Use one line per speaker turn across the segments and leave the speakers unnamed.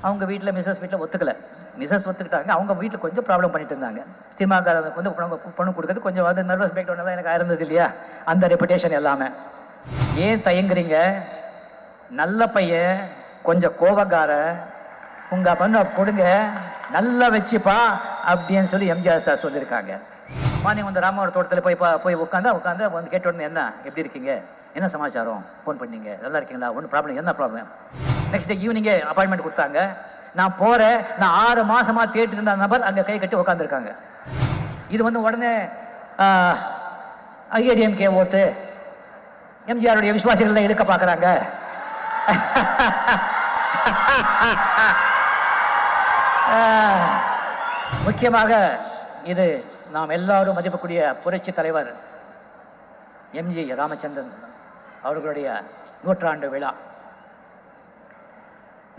அவங்க வீட்டில் மிஸ்ஸஸ் வீட்டில் ஒத்துக்கலை. மிஸ்ஸஸ் ஒத்துக்கிட்டாங்க. அவங்க வீட்டில் கொஞ்சம் ப்ராப்ளம் பண்ணிட்டு இருந்தாங்க. திருமாக்காரங்க வந்து பணம் பணம் கொடுக்கறது கொஞ்சம் வந்து நர்வஸ் பேக்ரவுண்ட் தான் எனக்கு இருந்தது இல்லையா? அந்த ரெப்புடேஷன் எல்லாமே. ஏன் தயங்குறீங்க? நல்ல பையன் கொஞ்சம் கோபக்கார உங்கள் பண்ண கொடுங்க நல்லா வச்சுப்பா அப்படின்னு சொல்லி எம்ஜிஆர் சார் சொல்லியிருக்காங்க. மார்னிங் வந்து ராமாவோட தோட்டத்தில் போய் பா- போய் உட்காந்தா உட்காந்து வந்து கேட்ட உடனே என்ன? எப்படி இருக்கீங்க? என்ன சமாச்சாரம்? ஃபோன் பண்ணீங்க. நல்லா இருக்கீங்களா? ஒன்றும் ப்ராப்ளம் என்ன ப்ராப்ளம் நெக்ஸ்ட் டே ஈவினிங்கே அப்பாயின்மெண்ட் கொடுத்தாங்க. நான் போகிறேன் நான் ஆறு மாதமாக தேட்டு இருந்த நபர் அங்கே கை கட்டி உட்காந்துருக்காங்க இது வந்து உடனே ஐஏடிஎம்கே ஓட்டு. எம்ஜிஆருடைய விசுவாசிகள் எடுக்க பார்க்குறாங்க. முக்கியமாக இது நாம் எல்லாரும் மதிப்பக்கூடிய புரட்சி தலைவர் எம்ஜி ராமச்சந்திரன் அவர்களுடைய நூற்றாண்டு விழா.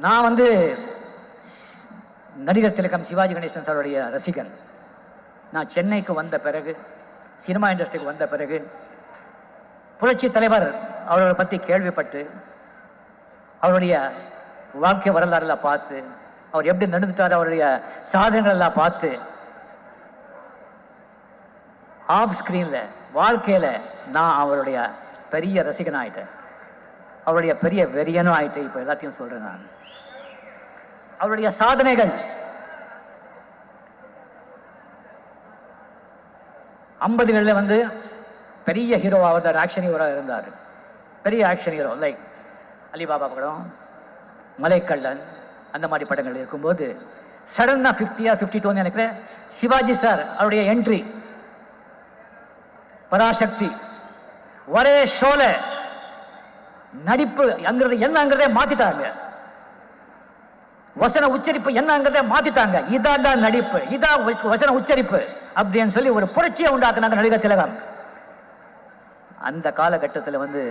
நான் வந்து நடிகர் திலகம் சிவாஜி கணேசன் சாருடைய ரசிகன். நான் சென்னைக்கு வந்த பிறகு சினிமா இண்டஸ்ட்ரிக்கு வந்த பிறகு புரட்சி தலைவர் அவர்களை பற்றி கேள்விப்பட்டு அவருடைய வாழ்க்கை வரலாறுலாம் பார்த்து அவர் எப்படி நடந்துட்டார் அவருடைய சாதனைகள் எல்லாம் பார்த்து ஆஃப் ஸ்க்ரீனில் வாழ்க்கையில் நான் அவருடைய பெரிய ரசிகனாகிட்டேன் அவருடைய பெரிய வெறியனும் ஆகிட்டேன் இப்போ எல்லாத்தையும் சொல்கிறேன் நான். அவருடைய சாதனைகள். ஐம்பதுகளில் வந்து பெரிய ஹீரோவாக வந்தார் ஆக்ஷன் ஹீரோவாக இருந்தார். பெரிய ஆக்ஷன் ஹீரோ லைக் அலிபாபா படம் மலைக்கல்லன் அந்த மாதிரி படங்கள் இருக்கும்போது சடனாக ஃபிஃப்டியா ஃபிஃப்டி டூன்னு நினைக்கிறேன் சிவாஜி சார் அவருடைய என்ட்ரி பராசக்தி ஒரே ஷோல நடிப்பு அங்கிறது என்னங்கிறதே மாத்திட்டாங்க. வசன உச்சரிப்பு என்னங்கிறத மாத்திட்டாங்க. இதாண்டா நடிப்பு. இதான் வசன உச்சரிப்பு அப்படின்னு சொல்லி ஒரு புரட்சியை உண்டாக்குனாங்க நடிகர் திலகம். அந்த காலகட்டத்தில் வந்து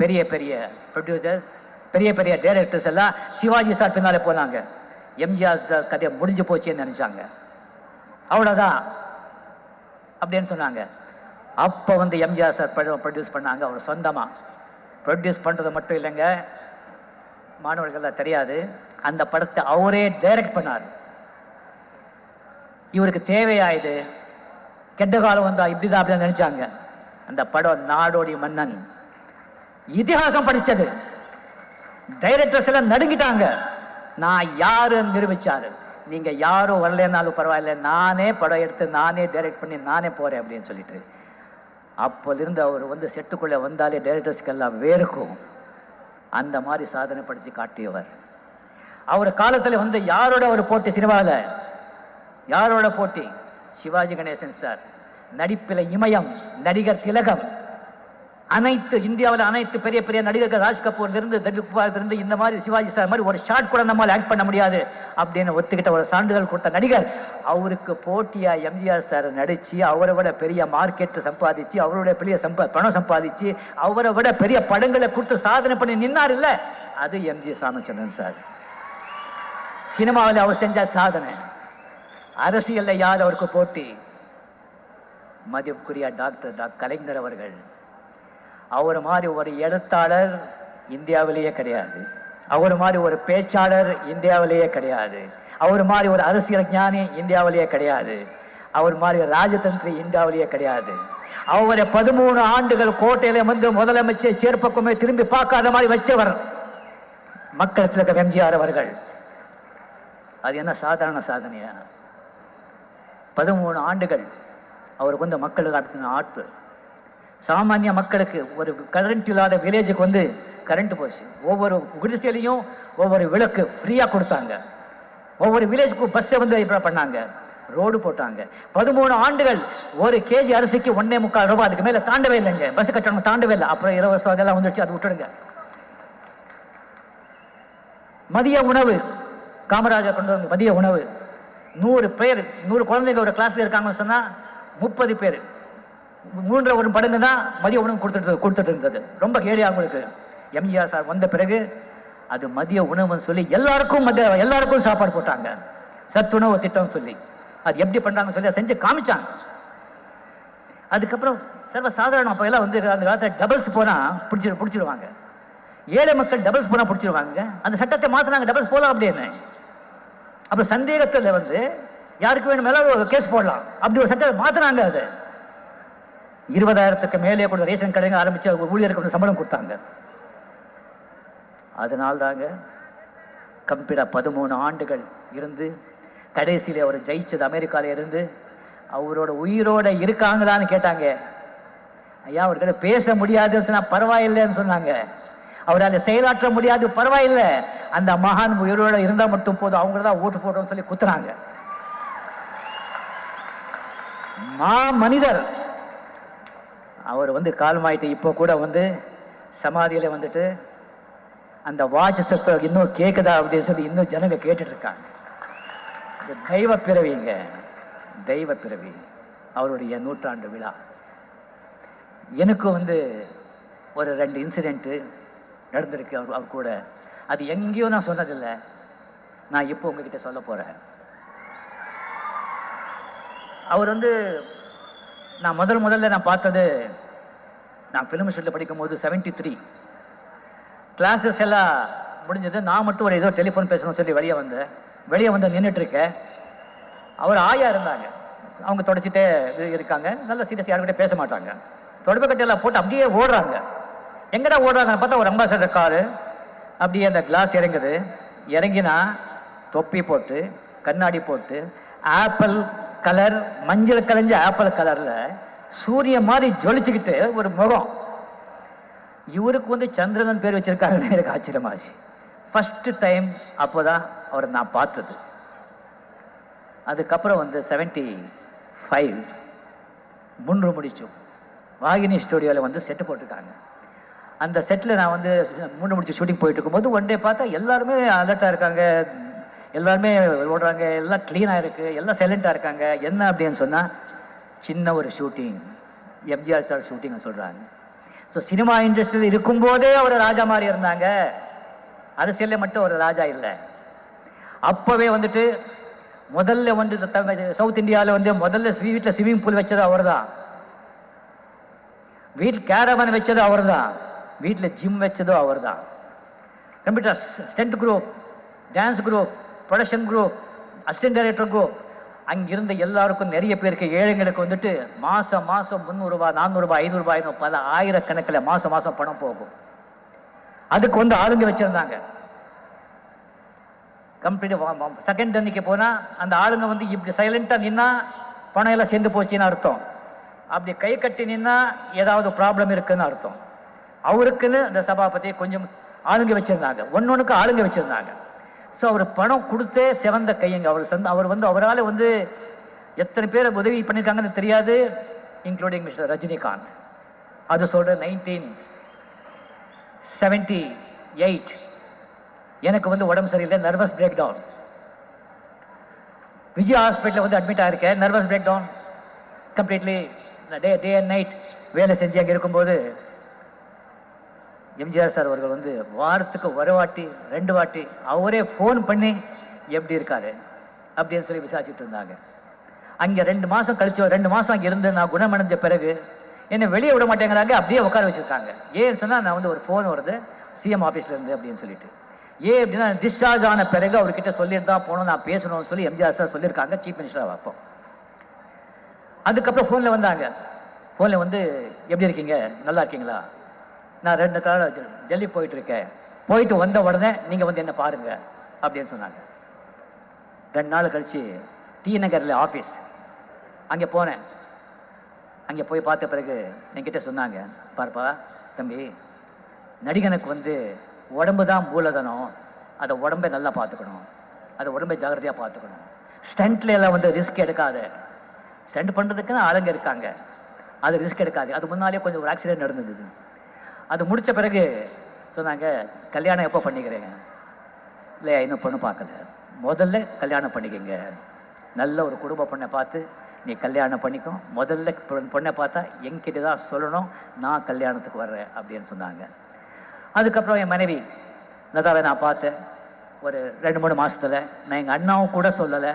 பெரிய பெரிய ப்ரொடியூசர்ஸ் பெரிய பெரிய டைரக்டர்ஸ் எல்லாம் சிவாஜி சார் பின்னாலே போனாங்க. எம்ஜிஆர் சார் கதையை முடிஞ்சு போச்சுன்னு நினைச்சாங்க. அவ்வளோதான் அப்படின்னு சொன்னாங்க. அப்போ வந்து எம்ஜிஆர் சார் ப்ரொடியூஸ் பண்ணாங்க. அவர் சொந்தமாக ப்ரொடியூஸ் பண்ணுறது மட்டும் இல்லைங்க. மாணவர்கள்லாம் தெரியாது. அந்த படத்தை அவரே டைரக்ட் பண்ணார். இவருக்கு தேவையா இது? கெட்ட காலம் வந்தா இப்படிதான் அப்படிதான் நினைச்சாங்க. அந்த படம் நாடோடி மன்னன். இதிகாசம் படிச்சது. டைரக்டர்ஸ் எல்லாம் நடுங்கிட்டாங்க. நான் யாருன்னு நிரூபிச்சாரு. நீங்க யாரும் வரலனாலும் பரவாயில்ல. நானே படம் எடுத்து நானே டைரக்ட் பண்ணி நானே போறேன் அப்படின்னு சொல்லிட்டு. அப்போலிருந்து அவர் வந்து செட்டுக்குள்ளே வந்தாலே டைரக்டர்ஸ்க்கெல்லாம் வேறுக்கும் அந்த மாதிரி சாதனை படித்து காட்டியவர். அவர் காலத்தில் வந்து யாரோட ஒரு போட்டி சினிமாவில் யாரோட போட்டி? சிவாஜி கணேசன் சார். நடிப்பில் இமயம் நடிகர் திலகம். அனைத்து இந்தியாவில் அனைத்து பெரிய பெரிய நடிகர்கள் ராஜ் கபூர்லேருந்து இருந்து இந்த மாதிரி சிவாஜி சார் மாதிரி ஒரு ஷாட் கூட நம்மால் ஆக்ட் பண்ண முடியாது அப்படின்னு ஒத்துக்கிட்ட ஒரு சான்றிதழ் கொடுத்த நடிகர். அவருக்கு போட்டியாக எம்ஜிஆர் சார் நடித்து அவரை விட பெரிய மார்க்கெட்டு சம்பாதிச்சு அவரோட பெரிய சம்பா பணம் சம்பாதிச்சு அவரை விட பெரிய படங்களை கொடுத்து சாதனை பண்ணி நின்னார் இல்லை அது எம்ஜி ராமச்சந்திரன் சார். சினிமாவில் அவர் செஞ்ச சாதனை. அரசியலில் யார் அவருக்கு போட்டி? மதிப்புக்குரிய டாக்டர் டா கலைஞர் அவர்கள். அவர் மாதிரி ஒரு எழுத்தாளர் இந்தியாவிலேயே கிடையாது. அவர் மாதிரி ஒரு பேச்சாளர் இந்தியாவிலேயே கிடையாது. அவர் மாதிரி ஒரு அரசியல் ஞானி இந்தியாவிலேயே கிடையாது. அவர் மாதிரி ராஜதந்திரி இந்தியாவிலேயே கிடையாது. அவரை பதிமூணு ஆண்டுகள் கோட்டையில வந்து முதலமைச்சர் சேர்ப்பக்குமே திரும்பி பார்க்காத மாதிரி வச்சவர் மக்கள் திலகம் எம்ஜிஆர் அவர்கள். அது என்ன சாதாரண சாதனையா? பதிமூணு ஆண்டுகள் அவருக்கு வந்து மக்களுக்கு அடுத்த ஆட்பு. சாமானிய மக்களுக்கு ஒரு கரண்ட் இல்லாத வில்லேஜுக்கு வந்து கரண்ட் போச்சு. ஒவ்வொரு குடிசையிலையும் ஒவ்வொரு விளக்கு ஃப்ரீயாக கொடுத்தாங்க. ஒவ்வொரு வில்லேஜுக்கும் பஸ்ஸை வந்து இப்போ பண்ணாங்க. ரோடு போட்டாங்க. பதிமூணு ஆண்டுகள் ஒரு கேஜி அரிசிக்கு ஒன்னே முக்கால் ரூபாய் அதுக்கு மேலே தாண்டவே இல்லைங்க. பஸ் கட்டணம் தாண்டவே இல்லை. அப்புறம் இலவசம் அதெல்லாம் வந்துடுச்சு அது விட்டுடுங்க. மதிய உணவு காமராஜர் கொண்டு வந்த மதிய உணவு. நூறு பேர் நூறு குழந்தைங்க ஒரு கிளாஸில் இருக்காங்கன்னு சொன்னால் முப்பது பேர். மூன்றரை ஒரு மடங்கு தான் மதிய உணவு கொடுத்துட்டு கொடுத்துட்டு இருந்தது. ரொம்ப கேலியாக அவங்களுக்கு. எம்ஜிஆர் சார் வந்த பிறகு அது மதிய உணவுன்னு சொல்லி எல்லாருக்கும் மதிய எல்லாருக்கும் சாப்பாடு போட்டாங்க. சத்துணவு திட்டம் சொல்லி. அது எப்படி பண்ணுறாங்கன்னு சொல்லி அதை செஞ்சு காமிச்சாங்க. அதுக்கப்புறம் சர்வ சாதாரண அப்போ எல்லாம் வந்து அந்த காலத்தில் டபுள்ஸ் போனால் பிடிச்சி பிடிச்சிடுவாங்க ஏழை மக்கள் டபுள்ஸ் போனால் பிடிச்சிடுவாங்க அந்த சட்டத்தை மாற்றினாங்க டபுள்ஸ் போகலாம் அப்படின்னு. அப்புறம் சந்தேகத்தில் வந்து யாருக்கு வேணுமெல்லாம் ஒரு கேஸ் போடலாம். அப்படி ஒரு சட்டத்தை மாத்தினாங்க அது. இருபதாயிரத்துக்கு மேலே கொடுத்த ரேஷன் கடைங்க ஆரம்பிச்சு அவங்க ஊழியருக்கு வந்து சம்பளம் கொடுத்தாங்க. அதனால தாங்க கம்பிடா பதிமூணு ஆண்டுகள் இருந்து கடைசியில் அவர் ஜெயிச்சது அமெரிக்காவில் இருந்து அவரோட உயிரோட இருக்காங்களான்னு கேட்டாங்க. ஐயா அவர்கிட்ட பேச முடியாதுன்னு சொன்னால் பரவாயில்லைன்னு சொன்னாங்க. அவரால் செயலாற்ற முடியாது பரவாயில்லை. அந்த மகான் உயிரோட இருந்தால் மட்டும் போதும். அவங்கள தான் ஓட்டு போடுறோம்னு சொல்லி குத்துறாங்க. மா மனிதர் அவர் வந்து காலமாயிட்டு இப்போ கூட வந்து சமாதியில் வந்துட்டு அந்த வாட்ச் சத்தம் இன்னும் கேட்குதா அப்படின்னு சொல்லி இன்னும் ஜனங்க கேட்டுட்ருக்காங்க. இது தெய்வ பிறவிங்க. தெய்வ பிறவி. அவருடைய நூற்றாண்டு விழா. எனக்கும் வந்து ஒரு ரெண்டு இன்சிடெண்ட்டு நடந்திருக்கு அவர் அவர் கூட. அது எங்கேயோ நான் சொன்னதில்லை. நான் இப்போ உங்ககிட்ட சொல்ல போகிறேன் அவர் வந்து நான் முதல் முதல்ல நான் பார்த்தது நான் ஃபிலிம் ஸ்டூடியில் படிக்கும்போது செவன்ட்டி த்ரீ கிளாஸஸ் எல்லாம் முடிஞ்சது. நான் மட்டும் ஒரு ஏதோ டெலிஃபோன் பேசணும்னு சொல்லி வெளியே வந்தேன். வெளியே வந்து நின்றுட்டுருக்கேன் அவர் ஆயா இருந்தாங்க. அவங்க தொடச்சிட்டே இருக்காங்க. நல்ல சீரியஸ் யாருக்கிட்டே பேச மாட்டாங்க. தொடப்பு கட்டையெல்லாம் போட்டு அப்படியே ஓடுறாங்க. எங்கடா ஓடுறாங்கன்னு பார்த்தா ஒரு அம்பாசடர் காரு. அப்படியே அந்த கிளாஸ் இறங்குது. இறங்கினா தொப்பி போட்டு கண்ணாடி போட்டு ஆப்பிள் கலர் மஞ்சள் கலைஞ்ச ஆப்பிள் கலரில் சூரிய மாதிரி ஜொலிச்சுக்கிட்டு ஒரு முகம். இவருக்கு வந்து சந்திரன் பேர் வச்சுருக்காங்கன்னு எனக்கு ஆச்சரியமாச்சு ஃபஸ்ட்டு டைம் அப்போதான் அவரை நான் பார்த்தது. அதுக்கப்புறம் வந்து செவன்ட்டி ஃபைவ் முன்று முடிச்சோம் வாகினி ஸ்டுடியோவில் வந்து செட்டு போட்டிருக்காங்க. அந்த செட்டில் நான் வந்து மூணு முடிச்சு ஷூட்டிங் போயிட்டு இருக்கும்போது ஒன் டே பார்த்தா எல்லாருமே அலர்ட்டாக இருக்காங்க. எல்லாருமே ஓடுறாங்க. எல்லாம் க்ளீனாக இருக்குது எல்லாம் சைலண்ட்டாக இருக்காங்க. என்ன அப்படின்னு சொன்னால் சின்ன ஒரு ஷூட்டிங் எம்ஜிஆர் சார் ஷூட்டிங் சொல்கிறாங்க ஸோ சினிமா இண்டஸ்ட்ரியில் இருக்கும்போதே அவர் ராஜா மாதிரி இருந்தாங்க. அரசியலில் மட்டும் ஒரு ராஜா இல்லை. அப்போவே வந்துட்டு முதல்ல வந்து தமிழ் சவுத் இந்தியாவில் வந்து முதல்ல வீட்டில் ஸ்விம்மிங் பூல் வச்சது அவர் தான் வீட்டில் கேரவன் வச்சது அவர் தான் வீட்டில் ஜிம் வச்சதும் அவர் தான் computer stunt group dance group production group assistant director group அங்கிருந்த எல்லாருக்கும் நிறைய பேருக்கு ஏழைங்களுக்கு வந்துட்டு மாதம் மாதம் முந்நூறுரூபா நானூறுரூபா ஐநூறுரூபாயின்னு பல ஆயிரக்கணக்கில் மாதம் மாதம் பணம் போகும். அதுக்கு வந்து ஆளுங்க வச்சுருந்தாங்க. கம்ப்ளீட் செகண்ட் அன்னைக்கு போனால் அந்த ஆளுங்க வந்து இப்படி சைலண்ட்டாக நின்னா பணம் எல்லாம் சேர்ந்து போச்சுன்னு அர்த்தம். அப்படி கை கட்டி நின்னா ஏதாவது ப்ராப்ளம் இருக்குதுன்னு அர்த்தம். அவருக்குன்னு அந்த சபாபதி கொஞ்சம் ஆளுங்க வச்சிருந்தாங்க. ஒன்னொன்றுக்கு ஆளுங்க வச்சிருந்தாங்க. ஸோ அவர் பணம் கொடுத்தே சிவந்த கையங்க. அவர் சந்த அவர் வந்து அவரால் வந்து எத்தனை பேர் உதவி பண்ணியிருக்காங்கன்னு தெரியாது இன்க்ளூடிங் மிஸ்டர் ரஜினிகாந்த். அது சொல்கிற நைன்டீன் செவன்டி எயிட் எனக்கு வந்து உடம்பு சரியில்லை நர்வஸ் பிரேக் டவுன் விஜய் ஹாஸ்பிட்டலில் வந்து admit ஆகிருக்கேன் nervous break down completely day day and night வேலை செஞ்சு அங்கே இருக்கும்போது எம்ஜிஆர் சார் அவர்கள் வந்து வாரத்துக்கு ஒரு வாட்டி ரெண்டு வாட்டி அவரே ஃபோன் பண்ணி எப்படி இருக்காரு அப்படின்னு சொல்லி விசாரிச்சுட்டு இருந்தாங்க. அங்கே ரெண்டு மாதம் கழிச்சு ரெண்டு மாதம் அங்கே இருந்து நான் குணமடைஞ்ச பிறகு என்னை வெளியே விட மாட்டேங்கிறாங்க அப்படியே உட்கார வச்சிருக்காங்க. ஏன்னு சொன்னால் நான் வந்து ஒரு ஃபோன் வருது சிஎம் ஆஃபீஸ்லேருந்து அப்படின்னு சொல்லிட்டு. ஏன் அப்படின்னா டிஸ்சார்ஜ் ஆன பிறகு அவர்கிட்ட சொல்லிட்டு தான் போகணும் நான் பேசணும்னு சொல்லி எம்ஜிஆர் சார் சொல்லியிருக்காங்க சீஃப் மினிஸ்டராக அப்போ. அதுக்கப்புறம் ஃபோனில் வந்தாங்க. ஃபோனில் வந்து எப்படி இருக்கீங்க? நல்லா இருக்கீங்களா? நான் ரெண்டு நாள் டெல்லி போயிட்டு இருக்கேன் போயிட்டு வந்த உடனே நீங்கள் வந்து என்ன பாருங்க அப்படின்னு சொன்னாங்க. ரெண்டு நாள் கழிச்சு டி நகரில் ஆஃபீஸ் அங்கே போனேன். அங்கே போய் பார்த்த பிறகு என்கிட்ட சொன்னாங்க பார்ப்பா தம்பி நடிகனுக்கு வந்து உடம்பு தான் மூலதனம். அதை உடம்பை நல்லா பார்த்துக்கணும். அதை உடம்பை ஜாகிரதையாக பார்த்துக்கணும். ஸ்டண்ட்ல எல்லாம் வந்து ரிஸ்க் எடுக்காத. ஸ்டண்ட் பண்ணுறதுக்குன்னு ஆளுங்க இருக்காங்க. அது ரிஸ்க் எடுக்காது. அது முன்னாலே கொஞ்சம் ஒரு ஆக்சிடென்ட் நடந்தது. அது முடித்த பிறகு சொன்னாங்க கல்யாணம் எப்போ பண்ணிக்கிறேங்க? இல்லை இன்னும் பொண்ணு பார்க்கல. முதல்ல கல்யாணம் பண்ணிக்கங்க. நல்ல ஒரு குடும்ப பொண்ணை பார்த்து நீ கல்யாணம் பண்ணிக்கோ. முதல்ல பொண்ணை பார்த்தா என்கிட்ட தான் சொல்லணும். நான் கல்யாணத்துக்கு வர்றேன் அப்படின்னு சொன்னாங்க. அதுக்கப்புறம் என் மனைவி லதாவை நான் பார்த்தேன். ஒரு ரெண்டு மூணு மாதத்தில் நான் எங்கள் அண்ணாவும் கூட சொல்லலை.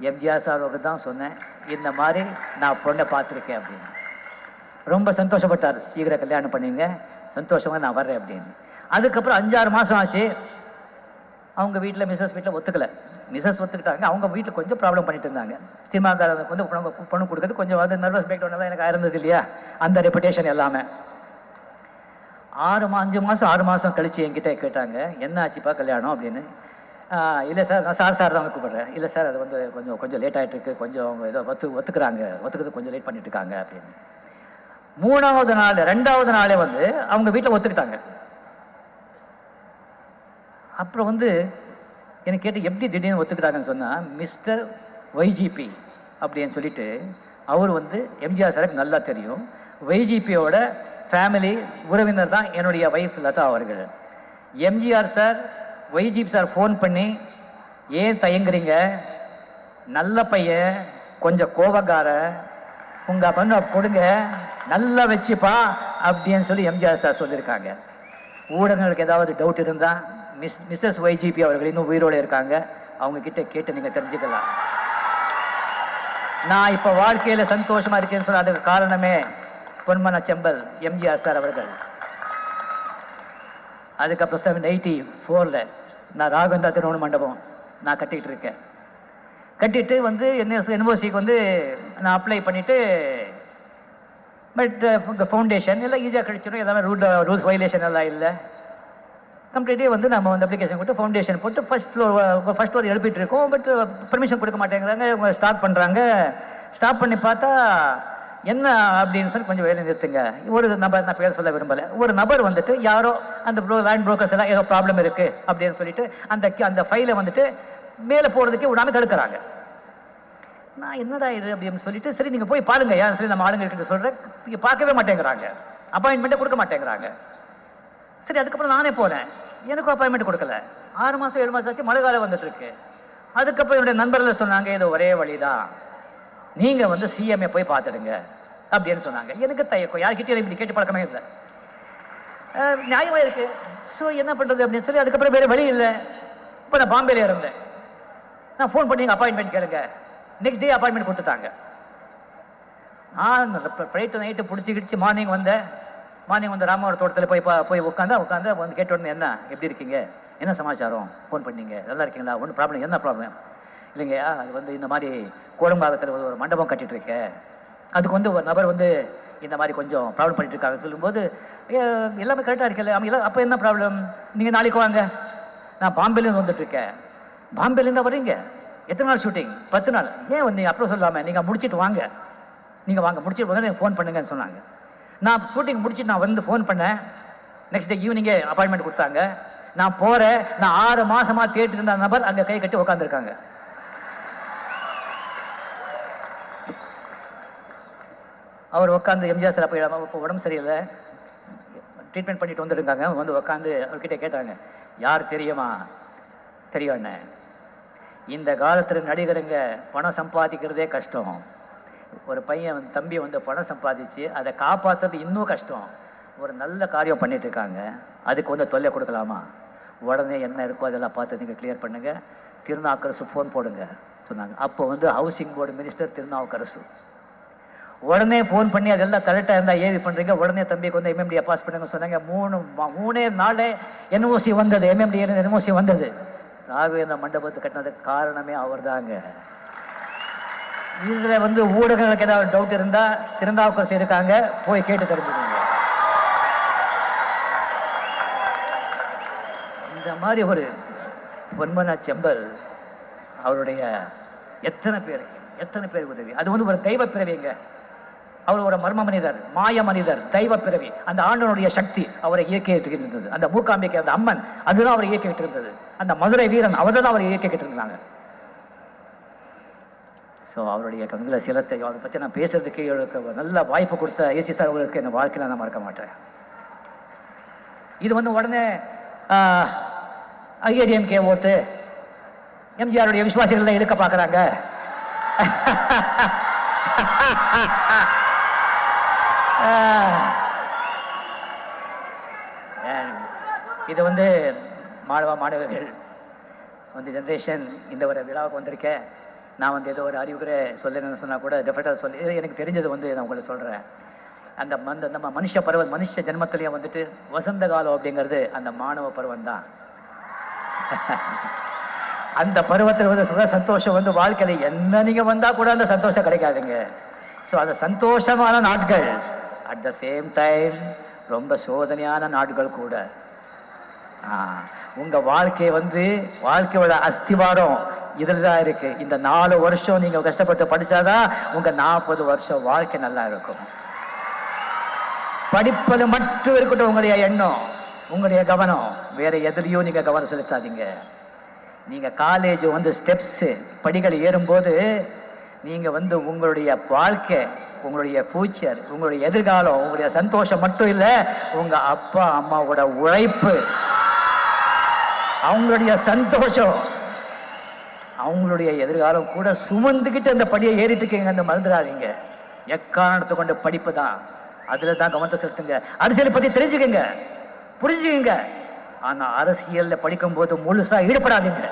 எம்ஜிஆர் சாருக்கு தான் சொன்னேன். இந்த மாதிரி நான் பொண்ணை பார்த்துருக்கேன் அப்படின்னு. ரொம்ப சந்தோஷப்பட்டார். சீக்கிரம் கல்யாணம் பண்ணிங்க. சந்தோஷமாக நான் வர்றேன் அப்படின்னு. அதுக்கப்புறம் அஞ்சாறு மாதம் ஆச்சு. அவங்க வீட்டில் மிஸ்ஸஸ் வீட்டில் ஒத்துக்கலை. மிஸ்ஸஸ் ஒத்துக்கிட்டாங்க. அவங்க வீட்டில் கொஞ்சம் ப்ராப்ளம் பண்ணிட்டு இருந்தாங்க. சினிமாக்காரனுக்கு வந்து பொண்ணு பொண்ணு கொடுக்கறது கொஞ்சம் வந்து நர்வஸ் பேக்ரவுண்ட் எல்லாம் எனக்கு இருந்தது இல்லையா? அந்த ரெப்புடேஷன் எல்லாமே. ஆறு மா அஞ்சு மாதம் ஆறு மாதம் கழிச்சு என்கிட்ட கேட்டாங்க என்ன ஆச்சுப்பா கல்யாணம்? அப்படின்னு. இல்லை சார் நான் சார் சார் தான் கூப்பிட்றேன். இல்லை சார் அது வந்து கொஞ்சம் கொஞ்சம் லேட் ஆகிட்டு இருக்கு. கொஞ்சம் அவங்க ஏதோ ஒத்து ஒத்துக்கிறாங்க. ஒத்துக்கிறது கொஞ்சம் லேட் பண்ணிட்டு இருக்காங்க. அப்படின்னு. மூணாவது நாள் ரெண்டாவது நாளே வந்து அவங்க வீட்டில் ஒத்துக்கிட்டாங்க. அப்புறம் வந்து எனக்கு கேட்டு எப்படி திடீர்னு ஒத்துக்கிட்டாங்கன்னு சொன்னால் மிஸ்டர் வைஜிபி அப்படின்னு சொல்லிட்டு அவர் வந்து எம்ஜிஆர் சாருக்கு நல்லா தெரியும். வைஜிபியோட ஃபேமிலி உறவினர் தான் என்னுடைய வைஃப் லதா அவர்கள். MGR sir YGP sir phone பண்ணி ஏன் தயங்குறீங்க? நல்ல பையன் கொஞ்சம் கோபக்கார உங்கள் பண்ண கொடுங்க நல்லா வச்சுப்பா அப்படின்னு சொல்லி எம்ஜிஆர் சார் சொல்லியிருக்காங்க. ஊடகங்களுக்கு ஏதாவது டவுட் இருந்தால் மிஸ் மிஸ்ஸஸ் ஒய்ஜிபி அவர்கள் இன்னும் உயிரோடு இருக்காங்க. அவங்க கிட்ட கேட்டு நீங்கள் தெரிஞ்சுக்கலாம். நான் இப்போ வாழ்க்கையில் சந்தோஷமாக இருக்கேன்னு சொன்ன அதுக்கு காரணமே பொன்மன செம்பல் எம்ஜிஆர் சார் அவர்கள். அதுக்கப்புறம் செவன் எயிட்டி ஃபோரில் நான் ராகவேந்தா திருமண மண்டபம் நான் கட்டிகிட்டு இருக்கேன். கட்டிட்டு வந்து என்ன என்ஓசிக்கு வந்து நான் அப்ளை பண்ணிவிட்டு பட் ஃபவுண்டேஷன் எல்லாம் ஈஸியாக கிடைச்சிடும் எல்லாமே ரூல் ரூல்ஸ் வயலேஷன் எல்லாம் இல்லை. கம்ப்ளீட்டே வந்து நம்ம வந்து அப்ளிகேஷன் போட்டு ஃபவுண்டேஷன் போட்டு ஃபஸ்ட் ஃப்ளோர் ஃபஸ்ட் ஃப்ளோர் எழுப்பிட்டு இருக்கோம். பட் பெர்மிஷன் uh, கொடுக்க மாட்டேங்கிறாங்க. இவங்க ஸ்டார்ட் பண்ணுறாங்க ஸ்டாப் பண்ணி பார்த்தா என்ன அப்படின்னு சொல்லி கொஞ்சம் வேலை நிறுத்துங்க. ஒரு நபர் நான் பேர் சொல்ல விரும்பலை. ஒரு நபர் வந்துட்டு யாரோ அந்த ப்ரோ லேண்ட் ப்ரோக்கர்ஸ் எல்லாம் ஏதோ ப்ராப்ளம் இருக்குது அப்படின்னு சொல்லிட்டு அந்த அந்த ஃபைலை வந்துட்டு மேலே போகிறதுக்கே விடாம தடுக்கிறாங்க. நான் என்னடா இது அப்படின்னு சொல்லிட்டு சரி நீங்கள் போய் பாருங்க ஏன் சொல்லி நம்ம ஆளுங்க கிட்ட சொல்கிறேன் இங்கே பார்க்கவே மாட்டேங்கிறாங்க. அப்பாயின்மெண்ட்டை கொடுக்க மாட்டேங்கிறாங்க. சரி அதுக்கப்புறம் நானே போனேன் எனக்கும் அப்பாயின்மெண்ட் கொடுக்கல. ஆறு மாதம் ஏழு மாதம் ஆச்சு மழை காலம் வந்துட்டு இருக்கு அதுக்கப்புறம் என்னுடைய நண்பர்கள் சொன்னாங்க இது ஒரே வழிதான். நீங்கள் வந்து சிஎம்ஏ போய் பார்த்துடுங்க. அப்படின்னு சொன்னாங்க. எனக்கு தயக்கம். யார்கிட்டயும் இப்படி கேட்டு பழக்கமே இல்லை. நியாயமாக நியாயமா இருக்கு. ஸோ என்ன பண்ணுறது அப்படின்னு சொல்லி அதுக்கப்புறம் வேறு வழி இல்லை. இப்போ நான் பாம்பேல இருந்தேன். நான் ஃபோன் பண்ணி அப்பாயின்மெண்ட் கேளுங்க. நெக்ஸ்ட் டே அப்பாயின்மெண்ட் கொடுத்துட்டாங்க. நான் ஃப்ளைட்டு நைட்டு பிடிச்சி கிடிச்சு மார்னிங் வந்தேன் மார்னிங் வந்து ராமவர தோட்டத்தில் போய் பா- போய் உட்காந்தா உட்காந்து வந்து கேட்ட உடனே என்ன எப்படி இருக்கீங்க? என்ன சமாச்சாரம்? ஃபோன் பண்ணீங்க. நல்லா இருக்கீங்களா? ஒன்றும் ப்ராப்ளம் என்ன ப்ராப்ளம் இல்லைங்க அது வந்து இந்த மாதிரி கோடம்பாகத்தில் ஒரு மண்டபம் கட்டிட்டு இருக்கேன் அதுக்கு வந்து ஒரு நபர் வந்து இந்த மாதிரி கொஞ்சம் ப்ராப்ளம் பண்ணிட்டு இருக்காங்க சொல்லும்போது எல்லாமே கரெக்டாக இருக்கல அவங்க எல்லாம் அப்போ என்ன ப்ராப்ளம் நீங்கள் நாளைக்கு வாங்க. நான் பாம்பேலேருந்து வந்துட்டுருக்கேன். பாம்பேலேருந்து வரீங்க. எத்தனை நாள் ஷூட்டிங் பத்து நாள். ஏன் வந்து அப்புறம் சொல்லாமல் நீங்கள் முடிச்சுட்டு வாங்க. நீங்கள் வாங்க. முடிச்சிட்டு வந்து எனக்கு ஃபோன் பண்ணுங்கன்னு சொன்னாங்க. நான் ஷூட்டிங் முடிச்சுட்டு நான் வந்து ஃபோன் பண்ணேன். நெக்ஸ்ட் டே ஈவினிங்கே அப்பாயின்மெண்ட் கொடுத்தாங்க. நான் போகிறேன் நான் ஆறு மாதமாக தேட்டு இருந்த நபர் அங்கே கை கட்டி உட்காந்துருக்காங்க அவர் உட்காந்து எம்ஜிஆர் சார் அப்போ அப்போ உடம்பு சரியில்லை. ட்ரீட்மெண்ட் பண்ணிட்டு வந்துருக்காங்க வந்து உட்காந்து அவர்கிட்ட கேட்டாங்க. யார் தெரியுமா? தெரியும் என்ன இந்த காலத்தில் நடிகருங்க பணம் சம்பாதிக்கிறதே கஷ்டம். ஒரு பையன் தம்பி வந்து பணம் சம்பாதிச்சு அதை காப்பாற்றுறது இன்னும் கஷ்டம். ஒரு நல்ல காரியம் பண்ணிட்டு இருக்காங்க. அதுக்கு வந்து தொல்லை கொடுக்கலாமா? உடனே என்ன இருக்கோ அதெல்லாம் பார்த்து நீங்கள் கிளியர் பண்ணுங்க. திருநாவுக்கரசு ஃபோன் போடுங்க சொன்னாங்க. அப்போ வந்து ஹவுசிங் போர்டு மினிஸ்டர் திருநாவுக்கரசு. உடனே ஃபோன் பண்ணி அதெல்லாம் கரெக்டாக இருந்தால் ஏவி பண்ணுறீங்க உடனே தம்பிக்கு வந்து எம்எம்டியை பாஸ் பண்ணுங்க சொன்னாங்க. மூணு மூணே நாளே என்ஓசி வந்தது. எம்எம்டி என்ஓசி வந்தது. ராகவேந்திர மண்டபத்தை கட்டினதுக்கு காரணமே அவர்தாங்க. இதுல வந்து ஊடகங்களுக்கு ஏதாவது டவுட் இருந்தா திருந்தாவுக்கரசு இருக்காங்க போய் கேட்டு தெரிஞ்சுக்கோங்க. இந்த மாதிரி ஒரு பொன்மனா செம்பல் அவருடைய எத்தனை பேர் எத்தனை பேர் உதவி? அது வந்து ஒரு தெய்வ பிறவிங்க. அவர் ஒரு மர்ம மனிதர் மாய மனிதர் தெய்வ பிறவி. அந்த ஆண்டவனுடைய சக்தி அவரை இயக்கிட்டு இருந்தது அந்த மூக்காம்பிக்கை அந்த அம்மன் அதுதான் அவரை இயக்கிட்டு இருந்தது அந்த மதுரை வீரன் அவர் தான் அவரை இயக்கிட்டு இருந்தாங்க ஸோ அவருடைய கண்களை சிலத்தை அதை பற்றி நான் பேசுறதுக்கு எனக்கு நல்ல வாய்ப்பு கொடுத்த ஏசி சார் அவர்களுக்கு என் வாழ்க்கையில் நான் மறக்க மாட்டேன். இது வந்து உடனே ஐஏடிஎம்கே ஓட்டு. எம்ஜிஆருடைய விசுவாசிகள் எடுக்க பார்க்குறாங்க. இது வந்து மாணவ மாணவர்கள் வந்து ஜென்ரேஷன் இந்த ஒரு விழாவுக்கு வந்திருக்கேன் நான் வந்து ஏதோ ஒரு அறிவுரை சொல்லணும்னு சொன்னால் கூட டெஃபினட்டாக சொல்லி. எனக்கு தெரிஞ்சது வந்து நான் உங்களுக்கு சொல்கிறேன் அந்த அந்த நம்ம மனுஷ பருவம் மனுஷ ஜென்மத்திலேயே வந்துட்டு வசந்த காலம் அப்படிங்கிறது அந்த மாணவ பருவம் தான். அந்த பருவத்தில் வந்து சுக சந்தோஷம் வந்து வாழ்க்கையில் என்ன நீங்கள் வந்தால் கூட அந்த சந்தோஷம் கிடைக்காதுங்க. ஸோ அந்த சந்தோஷமான நாட்கள் அட் த சேம் டைம் ரொம்ப சோதனையான நாட்கள் கூட. ஆ, உங்க வாழ்க்கை வந்து வாழ்க்கையோட அஸ்திவாரம் இதில் தான் இருக்கு. இந்த நாலு வருஷம் நீங்க கஷ்டப்பட்டு படிச்சாதான் உங்க நாற்பது வருஷம் வாழ்க்கை நல்லா இருக்கும். படிப்பது மட்டும் இருக்கட்டும் உங்களுடைய எண்ணம் உங்களுடைய கவனம். வேற எதுலயும் நீங்க கவனம் செலுத்தாதீங்க. நீங்க காலேஜ் வந்து ஸ்டெப்ஸ் படிகள் ஏறும்போது நீங்க வந்து உங்களுடைய வாழ்க்கை உங்களுடைய ஃபியூச்சர் உங்களுடைய எதிர்காலம் உங்களுடைய சந்தோஷம் மட்டும் இல்லை உங்கள் அப்பா அம்மாவோட உழைப்பு. அவங்களுடைய சந்தோஷம். அவங்களுடைய எதிர்காலம் கூட சுமந்துக்கிட்டு அந்த படியை ஏறிட்டு இருக்கீங்க அந்த மறந்துடாதீங்க. எக்காரணத்தை கொண்டு படிப்பு தான். அதில் தான் கவனத்தை செலுத்துங்க. அரசியலை பற்றி தெரிஞ்சுக்கங்க. புரிஞ்சுக்கங்க. ஆனால் அரசியலில் படிக்கும்போது முழுசாக ஈடுபடாதீங்க.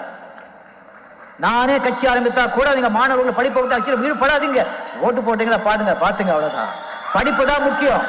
நானே கட்சி ஆரம்பித்தா கூட நீங்க மாணவர்கள் படிப்பை விட்டு அச்சில் ஈடுபடாதீங்க ஓட்டு போட்டீங்களா பாருங்க பாத்துங்க அவ்வளவுதான். படிப்பு தான் முக்கியம்.